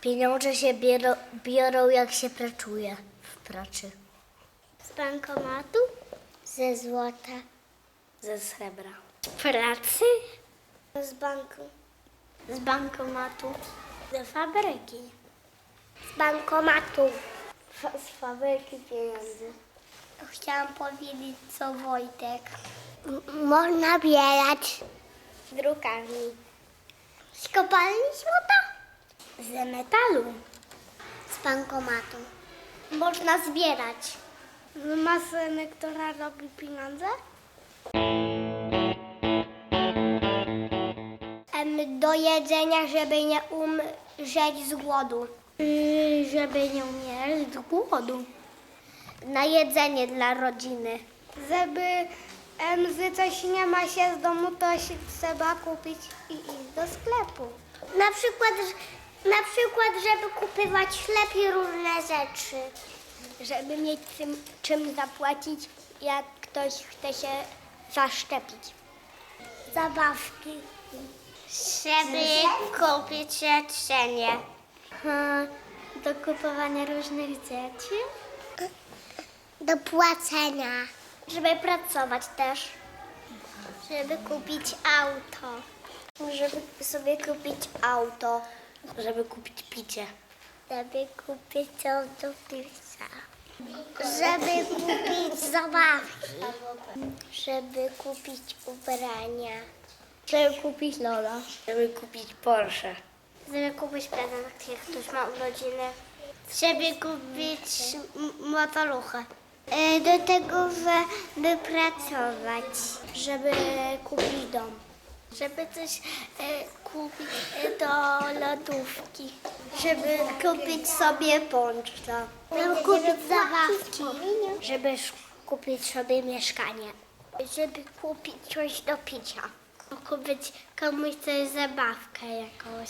Pieniądze się biorą, biorą jak się pracuje w pracy. Z bankomatu? Ze złota. Ze srebra. Z pracy? Z banku. Z bankomatu. Z fabryki. Z bankomatu. z fabryki pieniędzy. Chciałam powiedzieć co Wojtek. M- można bierać z drukarni. Z kopalni złota? Z metalu. Z bankomatu. Można zbierać. Z maszyny, która robi pieniądze? Em, do jedzenia, żeby nie umrzeć z głodu. Y, żeby nie umierać z głodu. Na jedzenie dla rodziny. Żeby em, że coś nie ma się z domu, to się trzeba kupić i iść do sklepu. Na przykład, na przykład żeby kupywać chleb i różne rzeczy. Żeby mieć czym, czym zapłacić, jak ktoś chce się zaszczepić. Zabawki. Żeby kupić jedzenie. Do kupowania różnych rzeczy. Do płacenia. Żeby pracować też. Żeby kupić auto. Żeby sobie kupić auto. Żeby kupić picie. Żeby kupić co do pizza. Żeby kupić zabawki. Żeby kupić ubrania. Żeby kupić loda. Żeby kupić Porsche. Żeby kupić prezent, jak ktoś ma urodziny. Żeby kupić m- motoruchę. E, Do tego, żeby pracować. Żeby kupić dom. Żeby coś e, kupić e, do lodówki. Żeby kupić sobie poczta. Żeby kupić zabawki. Żeby kupić sobie mieszkanie. Żeby kupić coś do picia. Kupić komuś coś zabawkę jakąś.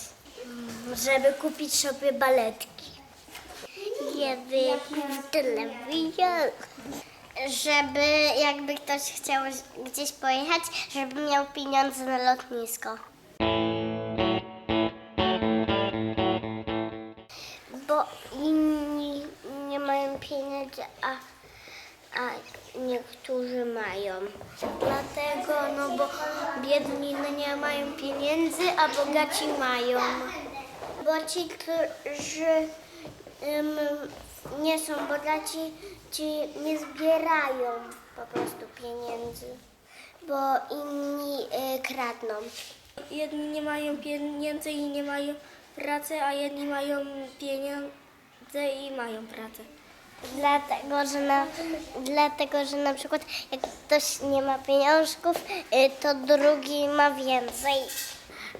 Żeby kupić sobie baletki. Żeby kupić telewizor. Żeby jakby ktoś chciał gdzieś pojechać, żeby miał pieniądze na lotnisko. Bo inni nie mają pieniędzy, a, a niektórzy mają. Dlatego, no bo biedni no nie mają pieniędzy, a bogaci mają. Bo ci, którzy nie są bogaci, ci nie zbierają po prostu pieniędzy, bo inni y, kradną. Jedni nie mają pieniędzy i nie mają pracy, a jedni mają pieniądze i mają pracę. Dlatego, że na, dlatego, że na przykład jak ktoś nie ma pieniążków, y, to drugi ma więcej.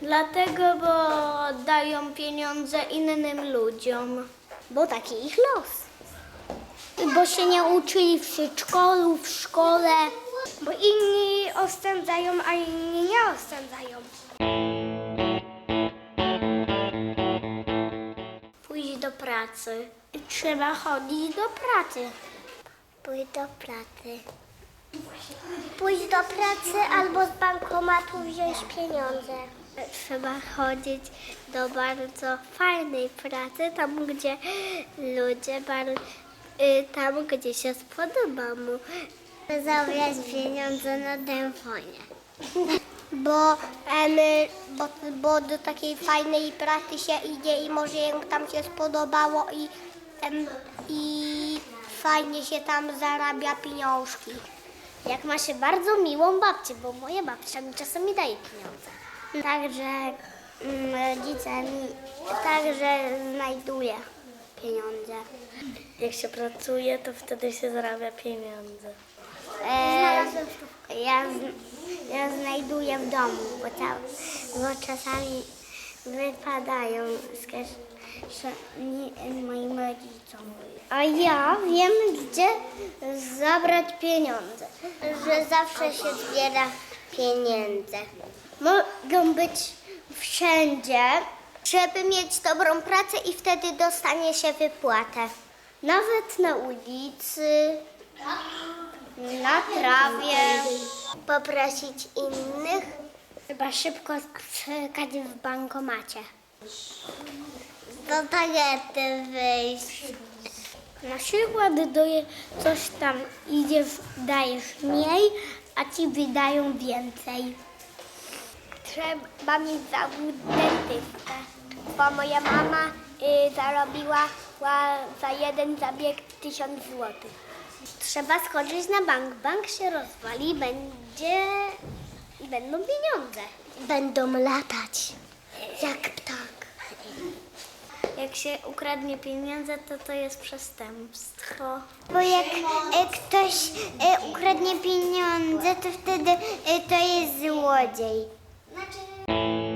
Dlatego, bo dają pieniądze innym ludziom. Bo taki ich los. Bo się nie uczyli w przedszkolu, w szkole. Bo inni oszczędzają, a inni nie oszczędzają. Pójść do pracy. Trzeba chodzić do pracy. Pójść do pracy. Pójść do pracy albo z bankomatu wziąć pieniądze. Trzeba chodzić do bardzo fajnej pracy, tam gdzie ludzie bardzo, tam gdzie się spodoba mu. Zabrać pieniądze na telefonie. Bo, em, bo, bo do takiej fajnej pracy się idzie i może jemu tam się spodobało i, em, i fajnie się tam zarabia pieniążki. Jak ma się bardzo miłą babcię, bo moja babcia mi czasami daje pieniądze. Także mm, rodzice mi także znajduje pieniądze. Jak się pracuje, to wtedy się zarabia pieniądze. E, ja, ja znajduję w domu, bo, ca- bo czasami wypadają z kieszeni moim rodzicom. A ja wiem, gdzie zabrać pieniądze. Że zawsze się zbiera pieniądze. Mogą być wszędzie, żeby mieć dobrą pracę i wtedy dostanie się wypłatę. Nawet na ulicy, na trawie. Poprosić innych. Trzeba szybko skakać w bankomacie. do toalety wyjść. Na przykład doje coś tam idziesz, dajesz mniej, a ci wydają więcej. Trzeba mieć zawód dentystę, bo moja mama y, zarobiła ła- za jeden zabieg tysiąc złotych. Trzeba skoczyć na bank. Bank się rozwali i będzie... i będą pieniądze. Będą latać jak ptak. Jak się ukradnie pieniądze, to to jest przestępstwo. Bo jak e, ktoś e, ukradnie pieniądze, to wtedy e, to jest złodziej. thank you